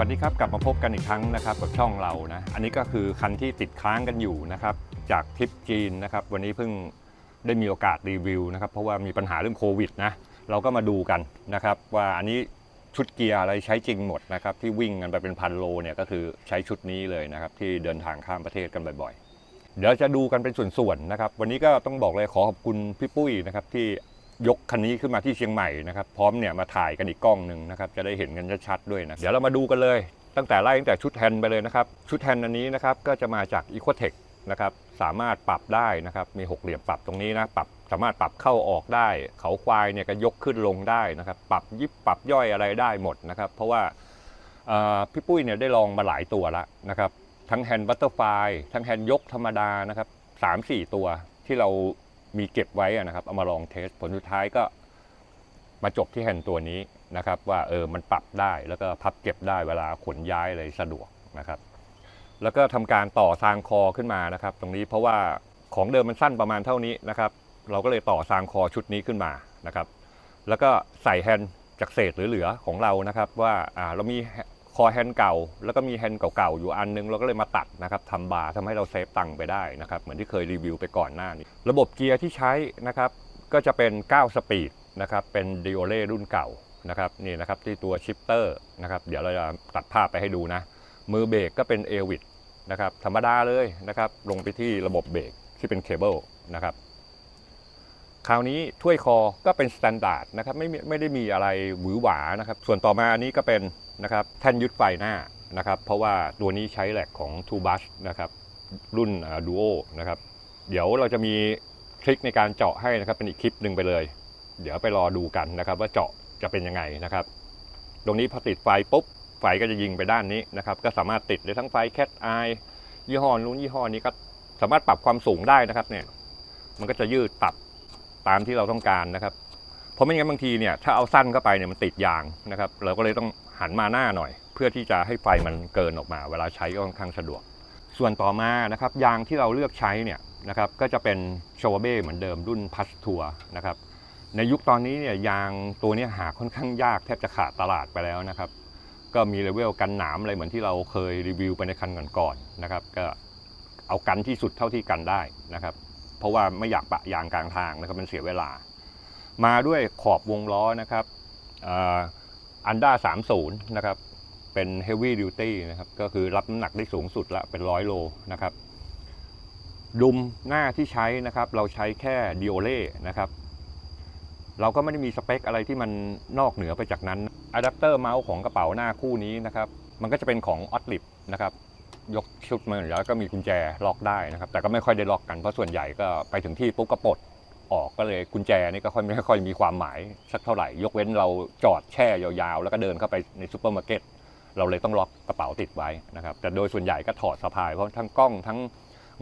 วัสดีครับกลับมาพบกันอีกครั้งนะครับกับช่องเรานะอันนี้ก็คือคันที่ติดค้างกันอยู่นะครับจากทริปจีนนะครับวันนี้เพิ่งได้มีโอกาสรีวิวนะครับเพราะว่ามีปัญหาเรื่องโควิดนะเราก็มาดูกันนะครับว่าอันนี้ชุดเกียร์อะไรใช้จริงหมดนะครับที่วิ่งกันไปเป็นพันโลเนี่ยก็คือใช้ชุดนี้เลยนะครับที่เดินทางข้ามประเทศกันบ่อยๆ เดี๋ยวจะดูกันเป็นส่วนๆนะครับวันนี้ก็ต้องบอกเลยขอขอบคุณพี่ปุ้ยนะครับที่ ยกคันนี้ขึ้นมาที่เชียงใหม่นะครับพร้อมเนี่ยมาถ่ายกันอีกกล้องหนึ่งนะครับจะได้เห็นกันชัดๆด้วยนะเดี๋ยวเรามาดูกันเลย ตั้งแต่ไล่ตั้งแต่ชุดแฮนด์ไปเลยนะครับชุดแฮนด์อันนี้นะครับก็จะมาจาก e q u a t e c นะครับสามารถปรับได้นะครับมีหกเหลี่ยมปรับตรงนี้นะปรับสามารถปรับเข้าออกได้ เขาควายเนี่ยก็ยกขึ้นลงได้นะครับปรับยิบปรับย่อยอะไรได้หมดนะครับเพราะว่าพี่ปุ้ยเนี่ยได้ลองมาหลายตัวแล้วนะครับทั้งแฮนด์บัตเตอร์ไฟทั้งแฮนด์ยกธรรมดานะครับสามสี่ตัวที่เรา มีเก็บไว้นะครับ เอามาลองเทสผลสุดท้ายก็มาจบที่แฮนด์ตัวนี้นะครับ ว่าเออมันปรับได้แล้วก็พับเก็บได้เวลาขนย้ายอะไรสะดวกนะครับ แล้วก็ทำการต่อซางคอขึ้นมานะครับ ตรงนี้เพราะว่าของเดิมมันสั้นประมาณเท่านี้นะครับ เราก็เลยต่อซางคอชุดนี้ขึ้นมานะครับ แล้วก็ใส่แฮนด์จากเศษเหลือๆของเรานะครับ ว่าเรามี อแฮนด์เก่า แล้วก็มีแฮนด์เก่าๆอยู่อันนึง เราก็เลยมาตัดนะครับทำบาร์ทำให้เราเซฟตังค์ไปได้นะครับ เหมือนที่เคยรีวิวไปก่อนหน้านี้ ระบบเกียร์ที่ใช้นะครับก็จะเป็น 9 สปีดนะครับ เป็นดิโอเล่รุ่นเก่านะครับนี่นะครับที่ตัวชิปเตอร์นะครับเดี๋ยวเราจะตัดภาพไปให้ดูนะ มือเบรกก็เป็นเอวิดนะครับธรรมดาเลยนะครับลงไปที่ระบบเบรกที่เป็นเคเบิลนะครับ คราวนี้ถ้วยคอก็เป็นสแตนดาร์ดนะครับไม่ไม่ได้มีอะไรหวือหวานะครับ ส่วนต่อมาอันนี้ก็เป็นนะครับแท่นยึดไฟหน้านะครับเพราะว่าตัวนี้ใช้แหลกของ t ูบัสนะครับรุ่นดูโอนะครับเดี๋ยวเราจะมีทริคในการเจาะให้นะครับเป็นอีกคลิปหนึ่งไปเลย เดี๋ยวไปรอดูกันนะครับ ว่าเจาะจะเป็นยังไงนะครับ ตรงนี้พอติดไฟปุ๊บไฟก็จะยิงไปด้านนี้นะครับ ก็สามารถติดได้ทั้งไฟแคทไอยี่ห้อนู้นยี่ห้อนี้ก็สามารถปรับความสูงได้นะครับเนี่ยมันก็จะยืดปรับ ตามที่เราต้องการนะครับ เพราะไม่งั้นบางทีเนี่ยถ้าเอาสั้นเข้าไปเนี่ยมันติดยางนะครับ เราก็เลยต้องหันมาหน้าหน่อย เพื่อที่จะให้ไฟมันเกินออกมา เวลาใช้ก็ค่อนข้างสะดวก ส่วนต่อมานะครับยางที่เราเลือกใช้เนี่ยนะครับก็จะเป็นโชวเบ้เหมือนเดิมรุ่นพัสทัวนะครับในยุคตอนนี้เนี่ยยางตัวนี้หาค่อนข้างยากแทบจะขาดตลาดไปแล้วนะครับก็มีเลเวลกันหนามอะไรเหมือนที่เราเคยรีวิวไปในคันก่อนๆนะครับ ก็เอากันที่สุดเท่าที่กันได้นะครับ เพราะว่าไม่อยากปะยางกลางทางนะครับมันเสียเวลา มาด้วยขอบวงล้อนะครับอันด้า30นะครับเป็น heavy duty นะครับก็คือรับน้ำหนักได้สูงสุดละเป็นร้อยโลนะครับดุมหน้าที่ใช้นะครับ เราใช้แค่ดิโอเล่นะครับเราก็ไม่ได้มีสเปคอะไรที่มันนอกเหนือไปจากนั้นอะแดปเตอร์เมาส์ของกระเป๋าหน้าคู่นี้นะครับ มันก็จะเป็นของออ l ลิปนะครับ ยกชุดมาแล้วก็มีกุญแจล็อกได้นะครับ แต่ก็ไม่ค่อยได้ล็อกกันเพราะส่วนใหญ่ก็ไปถึงที่ปุ๊บก็ปลดออกก็เลยกุญแจนี่ก็ค่อยไม่ค่อยมีความหมายสักเท่าไหร่ ยกเว้นเราจอดแช่ยาวๆ แล้วก็เดินเข้าไปในซูเปอร์มาร์เก็ตเราเลยต้องล็อกกระเป๋าติดไว้นะครับ แต่โดยส่วนใหญ่ก็ถอดสะพายเพราะทั้งกล้องทั้ง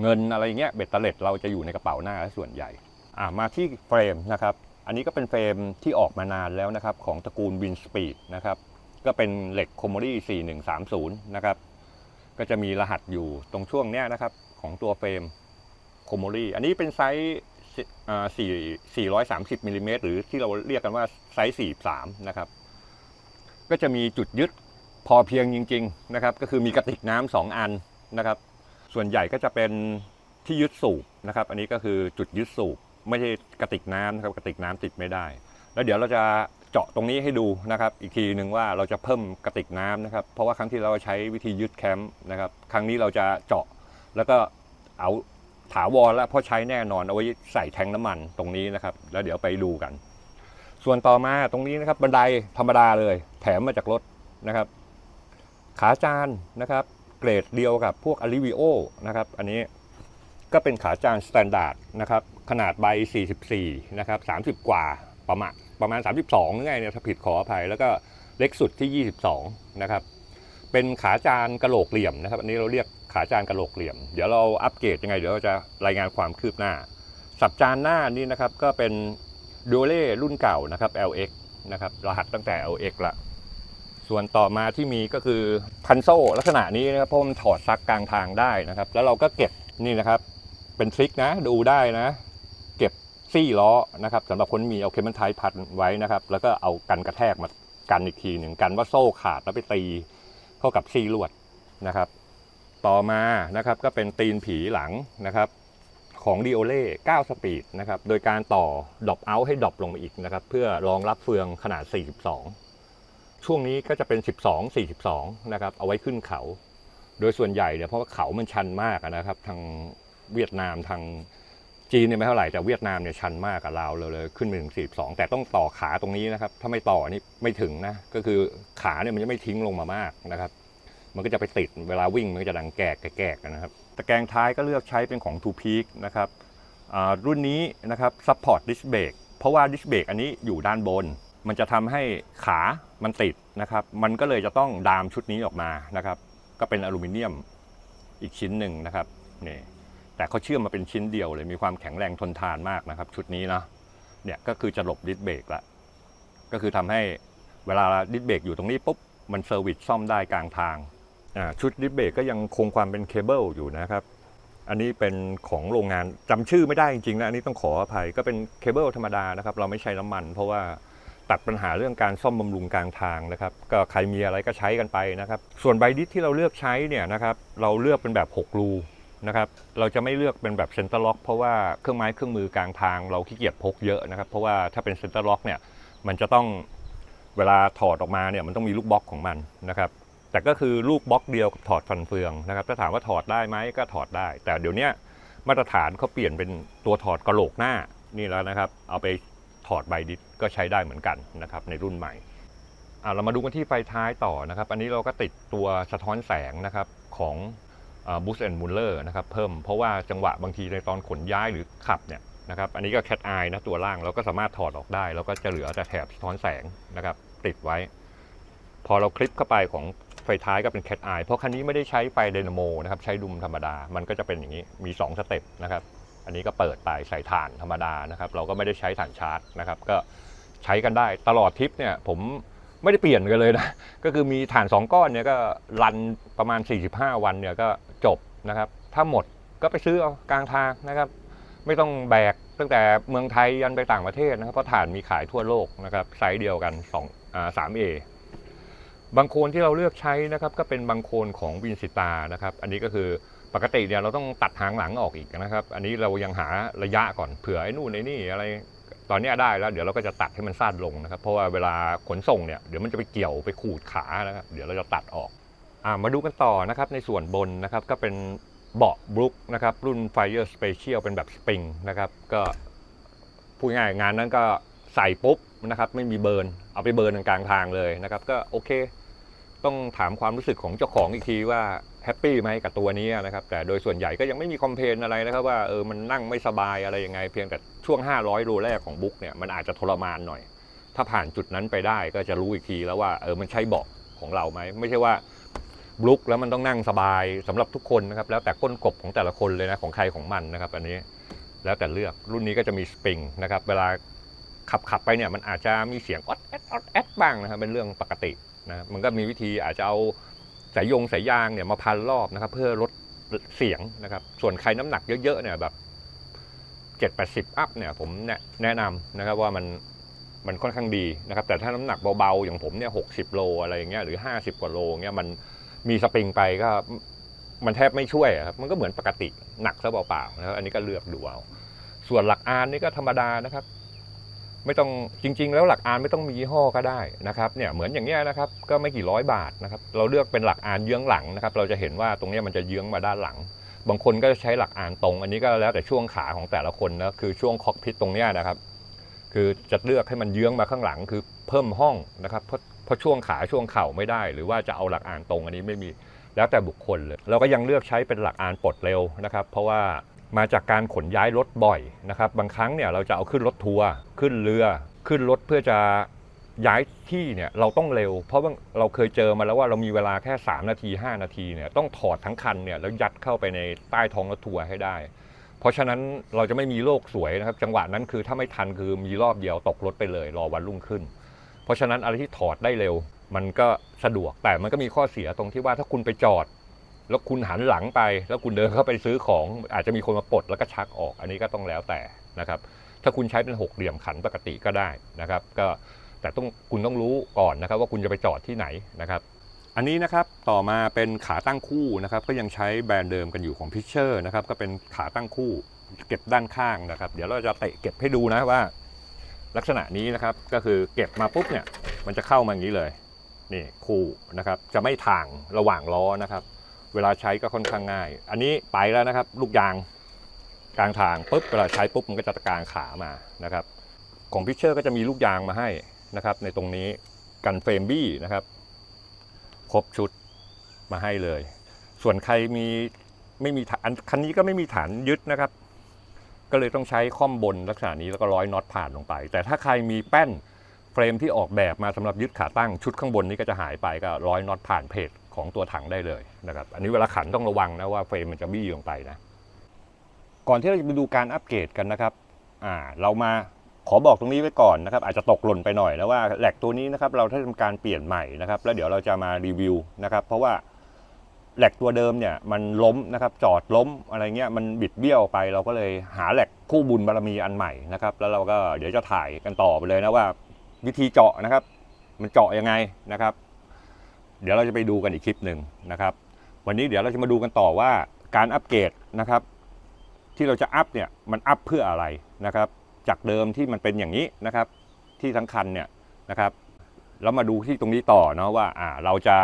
เงินอะไรเงี้ยเบ็ดเตล็ดเราจะอยู่ในกระเป๋าหน้าส่วนใหญ่อ่ามาที่เฟรมนะครับ อันนี้ก็เป็นเฟรมที่ออกมานานแล้วนะครับของตระกูล Win Speed นะครับก็เป็นเหล็ก c o m o d y 4130 นะครับ ก็จะมีรหัสอยู่ตรงช่วงเนี้ยนะครับ ของตัวเฟรม c o m o d y อันนี้เป็นไซส์อ่า4 430มิลลิเมตรหรือที่เราเรียกกันว่าไซส์43นะครับ ก็จะมีจุดยึดพอเพียงจริง ๆ นะครับ ก็คือมีกระติกน้ำสองอันนะครับ ส่วนใหญ่ก็จะเป็นที่ยึดสูบนะครับ อันนี้ก็คือจุดยึดสูบ ไม่ใช่กระติกน้ำนะครับกระติกน้ำติดไม่ได้ แล้วเดี๋ยวเราจะ เจาะตรงนี้ให้ดูนะครับ อีกทีหนึ่งว่าเราจะเพิ่มกระติกน้ำนะครับ เพราะว่าครั้งที่เราใช้วิธียึดแคมป์นะครับ ครั้งนี้เราจะเจาะแล้วก็เอาถาวรแล้วเพราะใช้แน่นอนเอาไว้ใส่แทงน้ำมันตรงนี้นะครับ แล้วเดี๋ยวไปดูกัน ส่วนต่อมาตรงนี้นะครับบันไดธรรมดาเลย แถมมาจากรถนะครับ ขาจานนะครับ เกรดเดียวกับพวกอลิวิโอนะครับ อันนี้ก็เป็นขาจานสแตนดาร์ดนะครับ ขนาดใบ 44 นะครับ 30 กว่า ประมาณประมาณ 32นึกไงเนี่ยถ้าผิดขออภัย แล้วก็เล็กสุดที่ 22 นะครับ เป็นขาจานกระโหลกเหลี่ยมนะครับ อันนี้เราเรียกขาจานกระโหลกเหลี่ยม เดี๋ยวเราอัปเกรดยังไง เดี๋ยวเราจะรายงานความคืบหน้า สับจานหน้านี่นะครับก็เป็นดูเล่รุ่นเก่านะครับ LX นะครับรหัสตั้งแต่ LX ละ ส่วนต่อมาที่มีก็คือพันโซ่ลักษณะนี้นะครับเพราะมันถอดซักกลางทางได้นะครับ แล้วเราก็เก็บนี่นะครับ เป็นทริคนะดูได้นะ ซี่ล้อนะครับสำหรับคนมีเอาเคมันไทพันไว้นะครับ แล้วก็เอากันกระแทกมากันอีกทีหนึ่งกันว่าโซ่ขาดแล้วไปตีเข้ากับซีลวดนะครับ ต่อมานะครับก็เป็นตีนผีหลังนะครับของดีโอเล่9สปีดนะครับ โดยการต่อดรอปเอาให้ดรอปลงมาอีกนะครับ เพื่อรองรับเฟืองขนาด 42 ช่วงนี้ก็จะเป็น 12 42 นะครับ เอาไว้ขึ้นเขา โดยส่วนใหญ่เนี่ยเพราะว่าเขามันชันมากนะครับ ทางเวียดนามทาง จีนเนี่ยไม่เท่าไหร่แต่เวียดนามเนี่ยชันมากกับเราเลยเลยขึ้นไปถึง42แต่ต้องต่อขาตรงนี้นะครับ ถ้าไม่ต่อนี่ไม่ถึงนะ ก็คือขาเนี่ยมันจะไม่ทิ้งลงมามากนะครับ มันก็จะไปติดเวลาวิ่งมันก็จะดังแกกแกกนะครับตะแกรงท้ายก็เลือกใช้เป็นของ Two Peak นะครับรุ่นนี้นะครับ Support Disc Brake เพราะว่า Disc Brake อันนี้อยู่ด้านบน มันจะทำให้ขามันติดนะครับ มันก็เลยจะต้องดามชุดนี้ออกมานะครับ ก็เป็นอลูมิเนียมอีกชิ้นหนึ่งนะครับนี่ แต่เขาเชื่อมมาเป็นชิ้นเดียวเลยมีความแข็งแรงทนทานมากนะครับ ชุดนี้นะเนี่ยก็คือจะหลบดิสเบรกละก็คือทำให้เวลาดิสเบรกอยู่ตรงนี้ปุ๊บมันเซอร์วิสซ่อมได้กลางทางชุดดิสเบรกก็ยังคงความเป็นเคเบิลอยู่นะครับ อันนี้เป็นของโรงงานจำชื่อไม่ได้จริงๆนะอันนี้ต้องขออภัยก็เป็นเคเบิลธรรมดานะครับ เราไม่ใช้น้ำมัน เพราะว่าตัดปัญหาเรื่องการซ่อมบำรุงกลางทางนะครับ ก็ใครมีอะไรก็ใช้กันไปนะครับ ส่วนใบดิสที่เราเลือกใช้เนี่ยนะครับ เราเลือกเป็นแบบ 6 รู นะครับเราจะไม่เลือกเป็นแบบเซนเตอร์ล็อกเพราะว่าเครื่องไม้เครื่องมือกลางทางเราขี้เกียจพกเยอะนะครับ เพราะว่าถ้าเป็นเซนเตอร์ล็อกเนี่ยมันจะต้องเวลาถอดออกมาเนี่ยมันต้องมีลูกบล็อกของมันนะครับแต่ก็คือลูกบล็อกเดียวกับถอดฟันเฟืองนะครับถ้าถามว่าถอดได้ไหมก็ถอดได้ แต่เดี๋ยวนี้มาตรฐานเขาเปลี่ยนเป็นตัวถอดกระโหลกหน้านี่แล้วนะครับ เอาไปถอดใบดิสก็ใช้ได้เหมือนกันนะครับในรุ่นใหม่เรามาดูกันที่ไฟท้ายต่อนะครับ อันนี้เราก็ติดตัวสะท้อนแสงนะครับของ บูสแอนด์มูลเลอร์นะครับเพิ่มเพราะว่าจังหวะบางทีในตอนขนย้ายหรือขับเนี่ยนะครับอันนี้ก็แคทไอนะตัวล่างเราก็สามารถถอดออกได้ แล้วก็จะเหลือแต่แถบสะท้อนแสงนะครับติดไว้ พอเราคลิปเข้าไปของไฟท้ายก็เป็นแคทไอเพราะคันนี้ไม่ได้ใช้ไฟไดนโมนะครับใช้ดุมธรรมดา มันก็จะเป็นอย่างนี้มี 2 สเต็ปนะครับอันนี้ก็เปิดไปใส่ถ่านธรรมดานะครับเราก็ไม่ได้ใช้ถ่านชาร์จนะครับก็ใช้กันได้ตลอดทริปเนี่ยผมไม่ได้เปลี่ยนกันเลยนะก็คือมีถ่าน 2 ก้อนเนี่ยก็รันประมาณ 45 วันเนี่ยก็ นะครับ ถ้าหมดก็ไปซื้อเอากลางทางนะครับ ไม่ต้องแบกตั้งแต่เมืองไทยยันไปต่างประเทศนะครับเพราะถ่านมีขายทั่วโลกนะครับไซส์เดียวกัน2อ่า 3A บางโคนที่เราเลือกใช้นะครับก็เป็นบางโคนของวินสิตานะครับ อันนี้ก็คือปกติเนี่ยเราต้องตัดหางหลังออกอีกนะครับ อันนี้เรายังหาระยะก่อนเผื่อไอ้นู่นไอ้นี่อะไรตอนนี้ได้แล้วเดี๋ยวเราก็จะตัดให้มันสั้นลงนะครับ เพราะว่าเวลาขนส่งเนี่ยเดี๋ยวมันจะไปเกี่ยวไปขูดขานะครับ เดี๋ยวเราจะตัดออก มาดูกันต่อนะครับในส่วนบนนะครับก็เป็นเบาะบลุกนะครับรุ่น Fire Special เป็นแบบสปริงนะครับก็พูดง่ายงานนั้นก็ใส่ปุ๊บนะครับไม่มีเบิร์นเอาไปเบิร์นกลางทางเลยนะครับก็โอเค ต้องถามความรู้สึกของเจ้าของอีกทีว่าแฮปปี้ไหมกับตัวนี้นะครับแต่โดยส่วนใหญ่ก็ยังไม่มีคอมเพลนอะไรนะครับว่าเออมันนั่งไม่สบายอะไรยังไง เพียงแต่ช่วง 500โลแรกของบุ๊กเนี่ยมันอาจจะทรมานหน่อย ถ้าผ่านจุดนั้นไปได้ก็จะรู้อีกทีแล้วว่าเออมันใช่เบาะของเราไหมไม่ใช่ว่า บลุกแล้วมันต้องนั่งสบายสำหรับทุกคนนะครับ แล้วแต่ก้นกบของแต่ละคนเลยนะของใครของมันนะครับ อันนี้แล้วแต่เลือกรุ่นนี้ก็จะมีสปริงนะครับ เวลาขับขับไปเนี่ยมันอาจจะมีเสียงออดแอดออดแอดบ้างนะครับ เป็นเรื่องปกตินะมันก็มีวิธีอาจจะเอาสายยงสายยางเนี่ยมาพันรอบนะครับ เพื่อลดเสียงนะครับ ส่วนใครน้ำหนักเยอะๆเนี่ยแบบเจ็ดแปดสิบอัพเนี่ยผมแนะนำนะครับว่ามันมันค่อนข้างดีนะครับ แต่ถ้าน้ำหนักเบาๆ อย่างผมเนี่ยหกสิบโลอะไรอย่างเงี้ยหรือห้าสิบกว่าโลเงี้ยมัน มีสปริงไปก็มันแทบไม่ช่วยครับมันก็เหมือนปกติหนักซะเปล่าๆนะครับอันนี้ก็เลือกดูเอาส่วนหลักอานนี่ก็ธรรมดานะครับ ไม่ต้องจริง ๆ แล้วหลักอานไม่ต้องมียี่ห้อก็ได้นะครับเนี่ยเหมือนอย่างเงี้ยนะครับ ก็ไม่กี่ร้อยบาทนะครับ เราเลือกเป็นหลักอานเยื้องหลังนะครับ เราจะเห็นว่าตรงเนี้ยมันจะเยื้องมาด้านหลัง บางคนก็ใช้หลักอานตรง อันนี้ก็แล้วแต่ช่วงขาของแต่ละคนนะคือช่วงคอกพิทตรงเนี้ยนะครับ คือจะเลือกให้มันเยื้องมาข้างหลัง คือเพิ่มห้องนะครับ เพราะช่วงขาช่วงเข่าไม่ได้ หรือว่าจะเอาหลักอ่านตรงอันนี้ไม่มีแล้วแต่บุคคลเลยเราก็ยังเลือกใช้เป็นหลักอ่านปลดเร็วนะครับ เพราะว่ามาจากการขนย้ายรถบ่อยนะครับ บางครั้งเนี่ยเราจะเอาขึ้นรถทัวร์ขึ้นเรือ ขึ้นรถเพื่อจะย้ายที่เนี่ยเราต้องเร็ว เพราะว่าเราเคยเจอมาแล้วว่าเรามีเวลาแค่ 3 นาที 5 นาทีเนี่ยต้องถอดทั้งคันเนี่ยแล้วยัดเข้าไปในใต้ท้องรถทัวร์ให้ได้ เพราะฉะนั้นเราจะไม่มีโลกสวยนะครับ จังหวะนั้นคือถ้าไม่ทันคือมีรอบเดียวตกรถไปเลย รอวันรุ่งขึ้น เพราะฉะนั้นอะไรที่ถอดได้เร็ว มันก็สะดวกแต่มันก็มีข้อเสียตรงที่ว่าถ้าคุณไปจอด แล้วคุณหันหลังไป แล้วคุณเดินเข้าไปซื้อของ อาจจะมีคนมาปลดแล้วก็ชักออก อันนี้ก็ต้องแล้วแต่นะครับ ถ้าคุณใช้เป็นหกเหลี่ยมขันปกติก็ได้นะครับ ก็แต่ต้องคุณต้องรู้ก่อนนะครับ ว่าคุณจะไปจอดที่ไหนนะครับ อันนี้นะครับต่อมาเป็นขาตั้งคู่นะครับ ก็ยังใช้แบรนด์เดิมกันอยู่ของพิเชอร์นะครับก็เป็นขาตั้งคู่เก็บด้านข้างนะครับ เดี๋ยวเราจะเตะเก็บให้ดูนะว่า ลักษณะนี้นะครับก็คือเก็บมาปุ๊บเนี่ยมันจะเข้ามาอย่างนี้เลยนี่คู่นะครับจะไม่ถ่างระหว่างล้อนะครับ เวลาใช้ก็ค่อนข้างง่าย อันนี้ไปแล้วนะครับ ลูกยางกลางทางปุ๊บเวลาใช้ปุ๊บมันก็จะตะกางขามานะครับ ของพิเชอร์ก็จะมีลูกยางมาให้นะครับ ในตรงนี้กันเฟรมบี้นะครับ ครบชุดมาให้เลย ส่วนใครมีไม่มีฐานคันนี้ก็ไม่มีฐานยึดนะครับ ก็เลยต้องใช้ข้อมบนลักษณะนี้แล้วก็ร้อยน็อตผ่านลงไป แต่ถ้าใครมีแป้นเฟรมที่ออกแบบมาสำหรับยึดขาตั้งชุดข้างบนนี้ก็จะหายไปก็ร้อยน็อตผ่านเพจของตัวถังได้เลยนะครับอันนี้เวลาขันต้องระวังนะว่าเฟรมมันจะบี้ลงไปนะก่อนที่เราจะไปดูการอัปเกรดกันนะครับอ่าเรามาขอบอกตรงนี้ไว้ก่อนนะครับอาจจะตกหล่นไปหน่อยนะว่าแหลกตัวนี้นะครับเราได้ทำการเปลี่ยนใหม่นะครับแล้วเดี๋ยวเราจะมารีวิวนะครับเพราะว่า แหลกตัวเดิมเนี่ยมันล้มนะครับจอดล้มอะไรเงี้ยมันบิดเบี้ยวไป เราก็เลยหาแหลกคู่บุญบารมีอันใหม่นะครับแล้วเราก็เดี๋ยวจะถ่ายกันต่อไปเลยนะว่า วิธีเจาะนะครับ มันเจาะยังไงนะครับ เดี๋ยวเราจะไปดูกันอีกคลิปหนึ่งนะครับ วันนี้เดี๋ยวเราจะมาดูกันต่อว่าการอัปเกรดนะครับ ที่เราจะอัพเนี่ยมันอัพเพื่ออะไรนะครับ จากเดิมที่มันเป็นอย่างนี้นะครับ ที่ทั้งคันเนี่ยนะครับแล้วมาดูที่ตรงนี้ต่อเนาะว่าอ่าเราจะ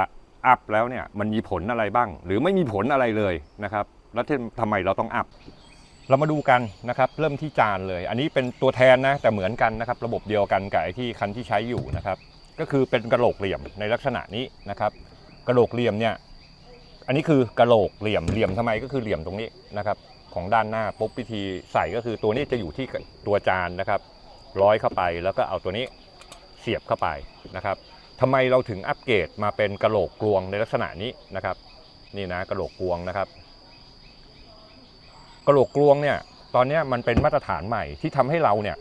อัพแล้วเนี่ยมันมีผลอะไรบ้าง หรือไม่มีผลอะไรเลยนะครับ แล้วทำไมเราต้องอัพเรามาดูกันนะครับ เริ่มที่จานเลย อันนี้เป็นตัวแทนนะแต่เหมือนกันนะครับ ระบบเดียวกันกับไอ้ที่คันที่ใช้อยู่นะครับ ก็คือเป็นกระโหลกเหลี่ยมในลักษณะนี้นะครับ กระโหลกเหลี่ยมเนี่ยอันนี้คือกระโหลกเหลี่ยมเหลี่ยมทำไมก็คือเหลี่ยมตรงนี้นะครับ ของด้านหน้าปุ๊บวิธีใส่ก็คือตัวนี้จะอยู่ที่ตัวจานนะครับ ร้อยเข้าไปแล้วก็เอาตัวนี้เสียบเข้าไปนะครับ ทำไมเราถึงอัปเกรดมาเป็นกระโหลกกลวงในลักษณะนี้นะครับ นี่นะกระโหลกกลวงนะครับกระโหลกกลวงเนี่ยตอนนี้มันเป็นมาตรฐานใหม่ที่ทำให้เราเนี่ย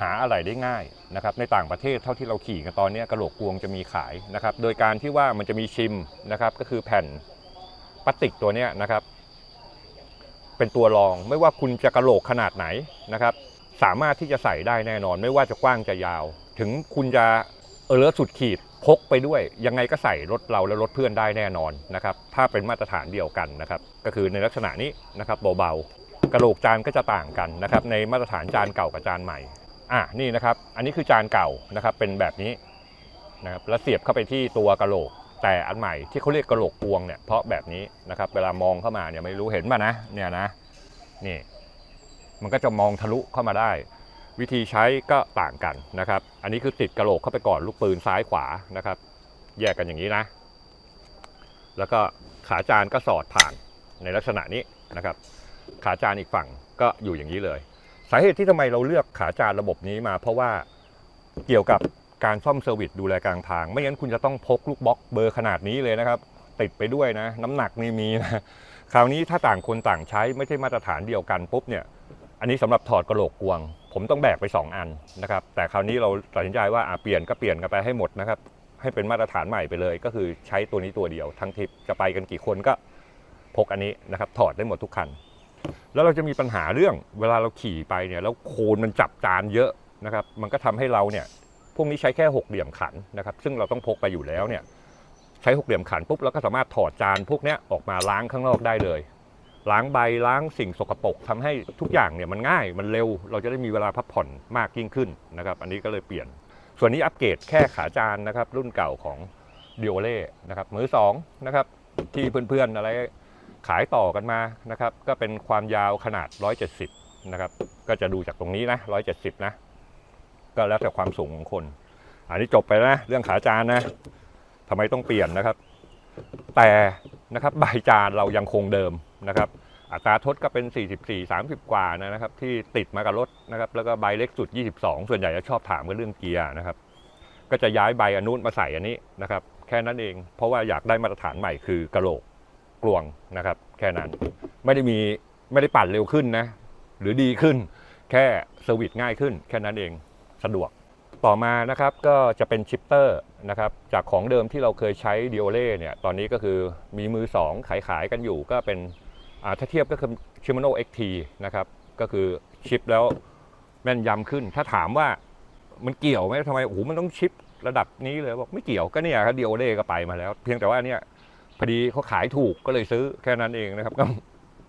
หาอะไรได้ง่ายนะครับในต่างประเทศเท่าที่เราขี่กันตอนนี้กระโหลกกลวงจะมีขายนะครับ โดยการที่ว่ามันจะมีชิมนะครับ ก็คือแผ่นพลาสติกตัวเนี้ยนะครับ เป็นตัวรองไม่ว่าคุณจะกระโหลกขนาดไหนนะครับ สามารถที่จะใส่ได้แน่นอน ไม่ว่าจะกว้างจะยาว ถึงคุณจะ เออเลอสุดขีดพกไปด้วยยังไงก็ใส่รถเราและรถเพื่อนได้แน่นอนนะครับถ้าเป็นมาตรฐานเดียวกันนะครับก็คือในลักษณะนี้นะครับเบาๆกระโหลกจานก็จะต่างกันนะครับในมาตรฐานจานเก่ากับจานใหม่อะนี่นะครับอันนี้คือจานเก่านะครับเป็นแบบนี้นะครับแล้วเสียบเข้าไปที่ตัวกระโหลก แต่อันใหม่ที่เขาเรียกกระโหลกพวงเนี่ยเพราะแบบนี้นะครับเวลามองเข้ามาเนี่ยไม่รู้เห็นป่ะนะเนี่ยนะนี่มันก็จะมองทะลุเข้ามาได้ วิธีใช้ก็ต่างกันนะครับ อันนี้คือติดกระโหลกเข้าไปก่อนลูกปืนซ้ายขวานะครับ แยกกันอย่างนี้นะ แล้วก็ขาจานก็สอดผ่านในลักษณะนี้นะครับ ขาจานอีกฝั่งก็อยู่อย่างนี้เลย สาเหตุที่ทำไมเราเลือกขาจานระบบนี้มา เพราะว่าเกี่ยวกับการซ่อมเซอร์วิสดูแลกลางทาง ไม่งั้นคุณจะต้องพกลูกบล็อกเบอร์ขนาดนี้เลยนะครับ ติดไปด้วยนะ น้ำหนักนี่มีนะคราวนี้ถ้าต่างคนต่างใช้ไม่ใช่มาตรฐานเดียวกันปุ๊บเนี่ย อันนี้สำหรับถอดกระโหลกกวง ผมต้องแบกไป 2 อันนะครับ แต่คราวนี้เราตัดสินใจว่าเปลี่ยนก็เปลี่ยนกันไปให้หมดนะครับ ให้เป็นมาตรฐานใหม่ไปเลย ก็คือใช้ตัวนี้ตัวเดียว ทั้งทริปจะไปกันกี่คนก็พกอันนี้นะครับถอดได้หมดทุกคัน แล้วเราจะมีปัญหาเรื่องเวลาเราขี่ไปเนี่ยแล้วโคนมันจับจานเยอะนะครับ มันก็ทำให้เราเนี่ยพวกนี้ใช้แค่หกเหลี่ยมขันนะครับ ซึ่งเราต้องพกไปอยู่แล้วเนี่ยใช้หกเหลี่ยมขันปุ๊บเราก็สามารถถอดจานพวกนี้ออกมาล้างข้างนอกได้เลย ล้างใบล้างสิ่งสกปรกทำให้ทุกอย่างเนี่ยมันง่ายมันเร็ว เราจะได้มีเวลาพักผ่อนมากยิ่งขึ้นนะครับ อันนี้ก็เลยเปลี่ยน ส่วนนี้อัปเกรดแค่ขาจานนะครับ รุ่นเก่าของดิโอเล่นะครับมือสองนะครับที่เพื่อนๆอะไรขายต่อกันมานะครับ ก็เป็นความยาวขนาด 170 นะครับ ก็จะดูจากตรงนี้นะ 170 นะ ก็แล้วแต่ความสูงของคน อันนี้จบไปแล้วนะ เรื่องขาจานนะทำไมต้องเปลี่ยนนะครับ แต่นะครับใบจานเรายังคงเดิม นะครับอัตราทดก็เป็น 44 30 กว่านะครับ ที่ติดมากับรถนะครับแล้วก็ใบเล็กสุด 22 ส่วนใหญ่จะชอบถามกันเรื่องเกียร์นะครับ ก็จะย้ายใบอนุนมาใส่อันนี้นะครับ แค่นั้นเอง เพราะว่าอยากได้มาตรฐานใหม่คือกระโหลกกลวงนะครับ แค่นั้นไม่ได้มีไม่ได้ปั่นเร็วขึ้นนะ หรือดีขึ้น แค่เซอร์วิสง่ายขึ้น แค่นั้นเองสะดวกต่อมานะครับก็จะเป็นชิปเตอร์นะครับจากของเดิมที่เราเคยใช้ดิโอเล่เนี่ยตอนนี้ก็คือมีมือ2ขายขายกันอยู่ก็เป็น ถ้าเทียบก็คือ Shimano XT นะครับ ก็คือชิปแล้วแม่นยำขึ้น ถ้าถามว่ามันเกี่ยวไหมทำไมโอ้โหมันต้องชิประดับนี้เลยบอกไม่เกี่ยวก็เนี่ยครับดีโอเดก็ไปมาแล้ว เพียงแต่ว่าเนี่ยพอดีเขาขายถูกก็เลยซื้อแค่นั้นเองนะครับก็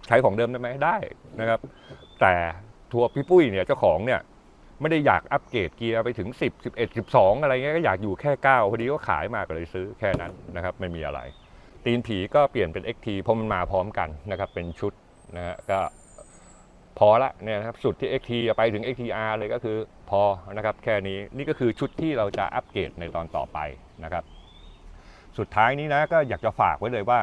ใช้ของเดิมได้ไหมได้นะครับ แต่ทัวร์พี่ปุ้ยเนี่ยเจ้าของเนี่ยไม่ได้อยากอัปเกรดเกียร์ไปถึง 10 11 12 อะไรเงี้ยก็อยากอยู่แค่ 9 พอดีก็ขายมาก็เลยซื้อแค่นั้นนะครับ ไม่มีอะไร ตีนผีก็เปลี่ยนเป็น XT เพราะมันมาพร้อมกันนะครับเป็นชุดนะฮะก็พอละเนี่ยนะครับสุดที่ XT ไปถึง XTR เลยก็คือพอนะครับแค่นี้นี่ก็คือชุดที่เราจะอัปเกรดในตอนต่อไปนะครับ สุดท้ายนี้นะก็อยากจะฝากไว้เลยว่า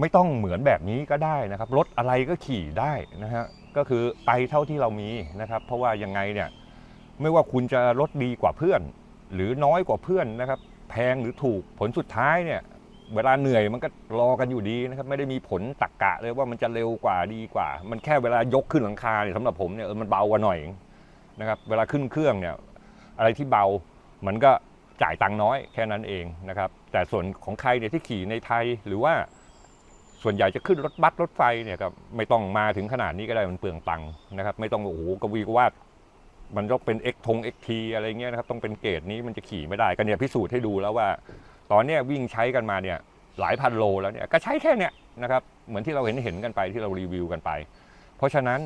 ไม่ต้องเหมือนแบบนี้ก็ได้นะครับรถอะไรก็ขี่ได้นะฮะก็คือไปเท่าที่เรามีนะครับ เพราะว่ายังไงเนี่ยไม่ว่าคุณจะรถดีกว่าเพื่อน หรือน้อยกว่าเพื่อนนะครับ แพงหรือถูกผลสุดท้ายเนี่ย เวลาเหนื่อยมันก็รอกันอยู่ดีนะครับไม่ได้มีผลตักกะเลยว่ามันจะเร็วกว่าดีกว่า มันแค่เวลายกขึ้นหลังคาเนี่ยสำหรับผมเนี่ยเออมันเบากว่าหน่อยนะครับเวลาขึ้นเครื่องเนี่ยอะไรที่เบามันก็จ่ายตังค์น้อยแค่นั้นเองนะครับแต่ส่วนของใครเนี่ยที่ขี่ในไทยหรือว่าส่วนใหญ่จะขึ้นรถบัสรถไฟเนี่ยก็ไม่ต้องมาถึงขนาดนี้ก็ได้มันเปลืองตังค์นะครับไม่ต้องโอ้โหกวีกว่ามันต้องเป็น X ทง XT อะไรเงี้ยนะครับต้องเป็นเกรดนี้มันจะขี่ไม่ได้ก็เนี่ยพิสูจน์ให้ดูแล้วว่า ตอนนี้วิ่งใช้กันมาเนี่ยหลายพันโลแล้วเนี่ยก็ใช้แค่เนี้ยนะครับเหมือนที่เราเห็นเห็นกันไปที่เรารีวิวกันไป เพราะฉะนั้น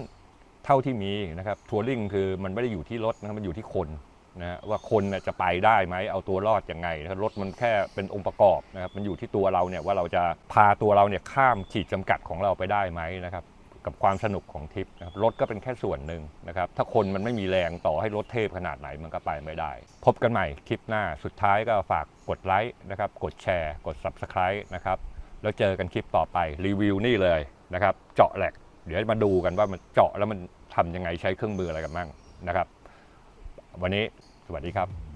เท่าที่มีนะครับทัวริงคือมันไม่ได้อยู่ที่รถนะครับมันอยู่ที่คนนะว่าคนน่ะจะไปได้ไหมเอาตัวรอดอยังไงนะครับรถมันแค่เป็นองค์ประกอบนะครับมันอยู่ที่ตัวเราเนี่ยว่าเราจะพาตัวเราเนี่ยข้ามขีดจำกัดของเราไปได้ไหมนะครับ กับความสนุกของทริปนะครับรถก็เป็นแค่ส่วนหนึ่งนะครับ ถ้าคนมันไม่มีแรงต่อให้รถเทพขนาดไหนมันก็ไปไม่ได้ พบกันใหม่คลิปหน้าสุดท้ายก็ฝากกดไลค์นะครับ กดแชร์ กด Subscribe นะครับ แล้วเจอกันคลิปต่อไปรีวิวนี่เลยนะครับ เจาะแหลกเดี๋ยวมาดูกันว่ามันเจาะแล้วมันทำยังไงใช้เครื่องมืออะไรกันบ้างนะครับ วันนี้สวัสดีครับ